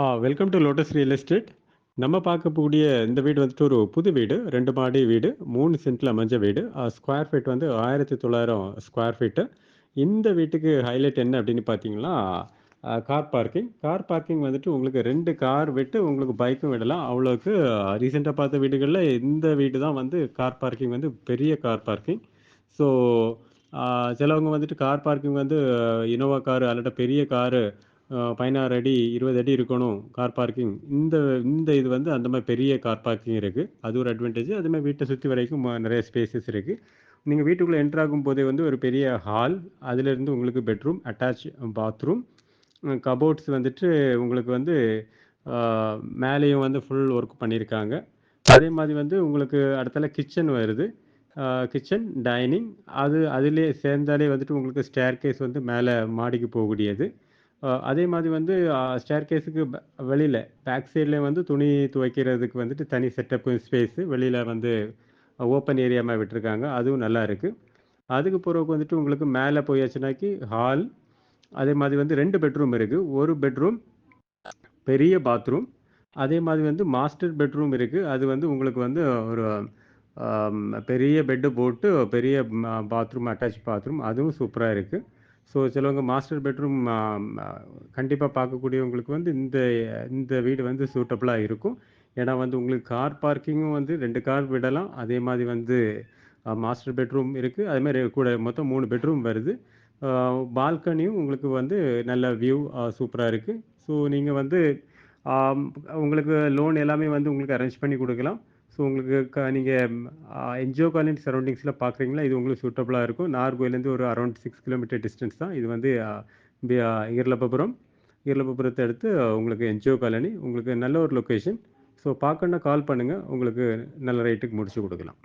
Ah welcome to Lotus real estate. நம்ம பார்க்கக்கூடிய இந்த வீடு வந்துட்டு ஒரு புது வீடு. ரெண்டு மாடி வீடு. மூணு சென்ட்டில் அமைஞ்ச வீடு. ஸ்கொயர் ஃபீட் வந்து 1900 ஸ்கொயர் ஃபீட்டு. இந்த வீட்டுக்கு ஹைலைட் என்ன அப்படின்னு பார்த்தீங்கன்னா, கார் பார்க்கிங். கார் பார்க்கிங் வந்துட்டு உங்களுக்கு ரெண்டு கார் விட்டு உங்களுக்கு பைக்கும் விடலாம். அவ்வளோக்கு ரீசெண்டாக பார்த்த வீடுகளில் இந்த வீடு தான் வந்து கார் பார்க்கிங் வந்து பெரிய கார் பார்க்கிங். ஸோ, சிலவங்க வந்துட்டு கார் பார்க்கிங் வந்து இனோவா காரு அல்லாட்ட பெரிய காரு பதினாறு அடி, 20 அடி இருக்கணும் கார் பார்க்கிங். இந்த இந்த இது வந்து அந்த மாதிரி பெரிய கார் பார்க்கிங் இருக்குது அது ஒரு அட்வான்டேஜ். அதுமாதிரி வீட்டை சுற்றி வரைக்கும் நிறைய ஸ்பேசஸ் இருக்குது நீங்கள் வீட்டுக்குள்ளே என்ட்ராகும் போதே வந்து ஒரு பெரிய ஹால். அதிலிருந்து உங்களுக்கு பெட்ரூம், அட்டாச் பாத்ரூம், கபோர்ட்ஸ் வந்துட்டு உங்களுக்கு வந்து மேலேயும் வந்து ஃபுல் ஒர்க் பண்ணியிருக்காங்க. அதே மாதிரி வந்து உங்களுக்கு அடுத்தால கிச்சன் வருது. கிச்சன், டைனிங் அது அதிலே சேர்ந்தாலே வந்துட்டு உங்களுக்கு ஸ்டேர்கேஸ் வந்து மேலே மாடிக்கு போகக்கூடியது. அதே மாதிரி வந்து ஸ்டேர் ஸ்டேர்கேஸுக்கு வெளியில் பேக் சைட்ல வந்து துணி துவைக்கிறதுக்கு வந்துட்டு தனி செட்டப்பு ஸ்பேஸு. வெளியில் வந்து ஓப்பன் ஏரியா விட்டுருக்காங்க. அதுவும் நல்லா இருக்குது அதுக்கு பிறகு வந்துட்டு உங்களுக்கு மேலே போயாச்சுனாக்கி ஹால். அதே மாதிரி வந்து ரெண்டு பெட்ரூம் இருக்குது ஒரு பெட்ரூம் பெரிய பாத்ரூம். அதே மாதிரி வந்து மாஸ்டர் பெட்ரூம் இருக்குது அது வந்து உங்களுக்கு வந்து ஒரு பெரிய பெட்டு போட்டு பெரிய பாத்ரூம், அட்டாச் பாத்ரூம் அதுவும் சூப்பராக இருக்குது ஸோ, சிலவங்க மாஸ்டர் பெட்ரூம் கண்டிப்பாக பார்க்கக்கூடியவங்களுக்கு வந்து இந்த இந்த வீடு வந்து சூட்டபுளாக இருக்கும். ஏன்னா வந்து உங்களுக்கு கார் பார்க்கிங்கும் வந்து ரெண்டு கார் விடலாம். அதே மாதிரி வந்து மாஸ்டர் பெட்ரூம் இருக்குது அதேமாரி கூட மொத்தம் மூணு பெட்ரூம் வருது. பால்கனியும் உங்களுக்கு வந்து நல்ல வியூ சூப்பராக இருக்குது ஸோ, நீங்கள் வந்து உங்களுக்கு லோன் எல்லாமே வந்து உங்களுக்கு அரேஞ்ச் பண்ணி கொடுக்கலாம் ஸோ, உங்களுக்கு க நீங்க என்ஜிஓ காலனி சரௌண்டிங்ஸில் பார்க்குறீங்களா, இது உங்களுக்கு சூட்டபுளாக இருக்கும். நார்கோயிலேருந்து ஒரு அரவுண்ட் சிக்ஸ் கிலோமீட்டர் டிஸ்டன்ஸ் தான். இது வந்து அ பி அடுத்து உங்களுக்கு என்ஜிஓ காலனி. உங்களுக்கு நல்ல ஒரு லொக்கேஷன் ஸோ, பார்க்கணுன்னா கால் பண்ணுங்கள் உங்களுக்கு நல்ல ரேட்டுக்கு முடிச்சு கொடுக்கலாம்